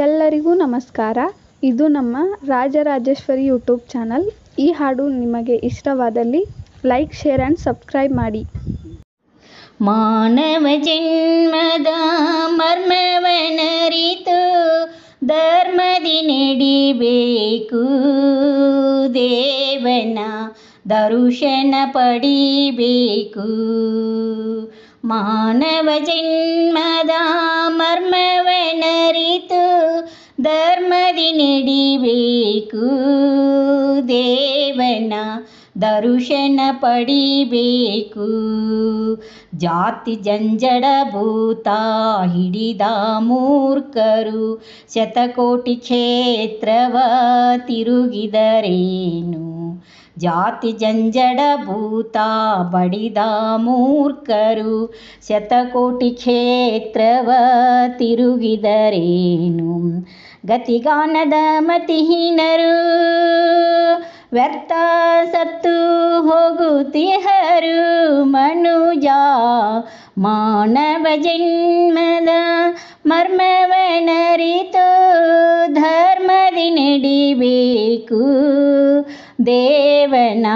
ಎಲ್ಲರಿಗೂ ನಮಸ್ಕಾರ. ಇದು ನಮ್ಮ ರಾಜರಾಜೇಶ್ವರಿ ಯೂಟ್ಯೂಬ್ ಚಾನಲ್. ಈ ಹಾಡು ನಿಮಗೆ ಇಷ್ಟವಾದಲ್ಲಿ ಲೈಕ್, ಶೇರ್ ಆ್ಯಂಡ್ ಸಬ್ಸ್ಕ್ರೈಬ್ ಮಾಡಿ. ಮಾನವ ಜನ್ಮದ ಮರ್ಮವನರಿತು ಧರ್ಮದಿ ನಡಿಬೇಕು. ದೇವನ ದರ್ಶನ ಪಡಿಬೇಕು. ಮಾನವ ಜನ್ಮದ ಮರ್ಮವನರಿತು, ಧರ್ಮದಿ ನಡಿಬೇಕು, ದೇವನ ದರುಶನ ಪಡಿಬೇಕು. ಜಾತಿ ಜಂಜಡ ಭೂತ ಹಿಡಿದ ಮೂರ್ಖರು, ಶತಕೋಟಿ ಕ್ಷೇತ್ರವ ತಿರುಗಿದರೇನು? ಜಾತಿ ಜಂಜಡ ಭೂತ ಬಡಿದ ಮೂರ್ಖರು ಶತಕೋಟಿ ಕ್ಷೇತ್ರವ ತಿರುಗಿದರೇನು? ಗತಿಗಾನದ ಮತಿಹೀನರು ವ್ಯರ್ಥ ಸತ್ತು ಹೋಗುತ್ತಿಹರು ಮನುಜ ಮಾನವ ಜನ್ಮದ ಮರ್ಮವನರಿತು ಧರ್ಮದಿ ನಡಿಬೇಕು. ದೇವನ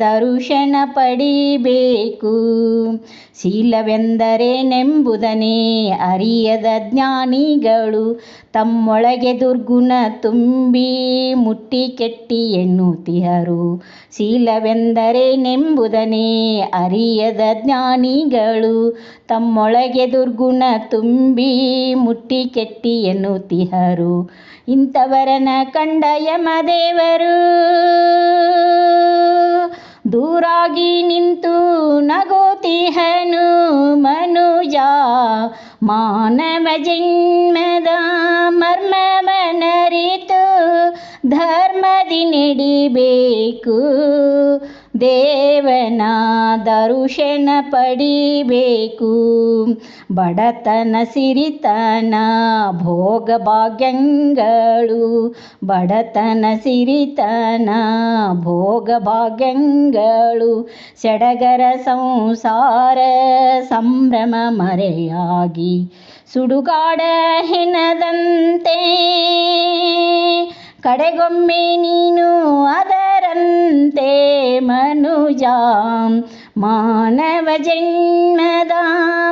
ದರುಶನ ಪಡಿಬೇಕು. ಶೀಲವೆಂದರೇನೆಂಬುದನೇ ಅರಿಯದ ಜ್ಞಾನಿಗಳು. ತಮ್ಮೊಳಗೆ ದುರ್ಗುಣ ತುಂಬಿ ಮುಟ್ಟಿ ಕೆಟ್ಟಿ ಎನ್ನುತ್ತಿಹರು. ಶೀಲವೆಂದರೇನೆಂಬುದನೇ ಅರಿಯದ ಜ್ಞಾನಿಗಳು. ತಮ್ಮೊಳಗೆ ದುರ್ಗುಣ ತುಂಬಿ ಮುಟ್ಟಿ ಕೆಟ್ಟಿ ಎನ್ನುತ್ತಿಹರು. ಇಂಥವರನ ಕಂಡ ಯಮದೇವರು. ದೂರಾಗಿ ನಿಂತು ನಗುತ್ತಿಹನು ಮನುಜ. ಮಾನವ ಜನ್ಮದ ಮರ್ಮವನರಿತು ಧರ್ಮದಿ ನಡಿಬೇಕು ದೇವನ ದರುಶನ ಪಡಿಬೇಕು ಬಡತನ ಸಿರಿತನ ಭೋಗ ಭಾಗ್ಯಂಗಳು ಬಡತನ ಸಿರಿತನ ಭೋಗ ಭಾಗ್ಯಂಗಳು ಸಡಗರ ಸಂಸಾರ ಸಂಭ್ರಮ ಮರೆಯಾಗಿ ಸುಡುಗಾಡ ಹೆಣದಂತೆ. ಕಡೆಗೊಮ್ಮೆ ನೀನು ಅದರಂತೆ ಮನುಜ ಮಾನವ ಜನ್ಮದ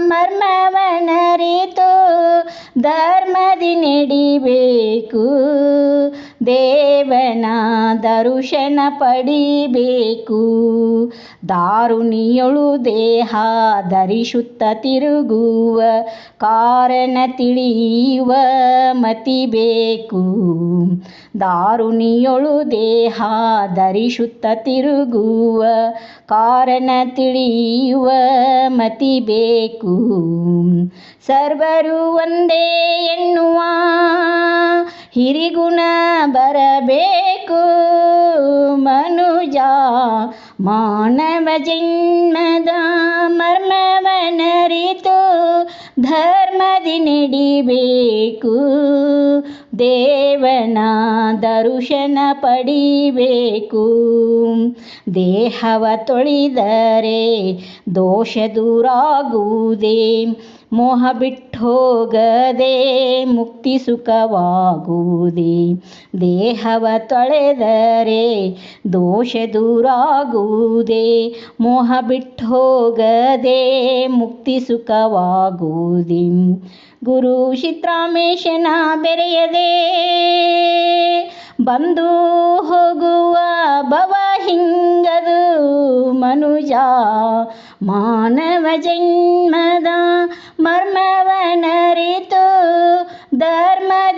ಮರ್ಮವನರಿತು ಧರ್ಮದಿ ನಡಿಬೇಕು ದೇವನ ದರುಶನ ಪಡಿಬೇಕು. ದಾರುಣಿಯೊಳು ದೇಹ ಧರಿಸುತ್ತ ತಿರುಗುವ, ಕಾರಣ ತಿಳಿಯುವ ಮತಿ ಬೇಕು. ದಾರುಣಿಯೊಳು ದೇಹ ಧರಿಸುತ್ತ ತಿರುಗುವ, ಕಾರಣ ತಿಳಿಯುವ ಮತಿ ಬೇಕು. ಸರ್ವರು ಒಂದೇ ಎನ್ನುವ ಹಿರಿಗುಣ ಬರಬೇಕು. ಮನುಜ ಮಾನವ ಜನ್ಮದ ಮರ್ಮವನರಿತು ಧರ್ಮದಿ ನಡಿಬೇಕು. ದೇವನ ದರುಶನ ಪಡಿಬೇಕು. ದೇಹವ ತೊಳಿದರೆ ದೋಷ ದೂರಾಗುವುದೇ. ಮೋಹ ಬಿಟ್ಟೋಗದೆ ಮುಕ್ತಿ ಸುಖವಾಗುವುದೇ. ದೇಹವ ತೊಳೆದರೆ ದೋಷ ದೂರಾಗುವುದೇ. ಮೋಹ ಬಿಟ್ಟೋಗದೆ ಮುಕ್ತಿ ಸುಖವಾಗುವುದೇ. ಗುರು ಸಿದ್ರಾಮೇಶನ ಬೆರೆಯದೆ ಬಂದು ಹೋಗುವ ಭವ ಹಿಂಗದು ಮನುಜ ಮಾನವ ಜನ್ಮದ ಮರ್ಮವನರಿತು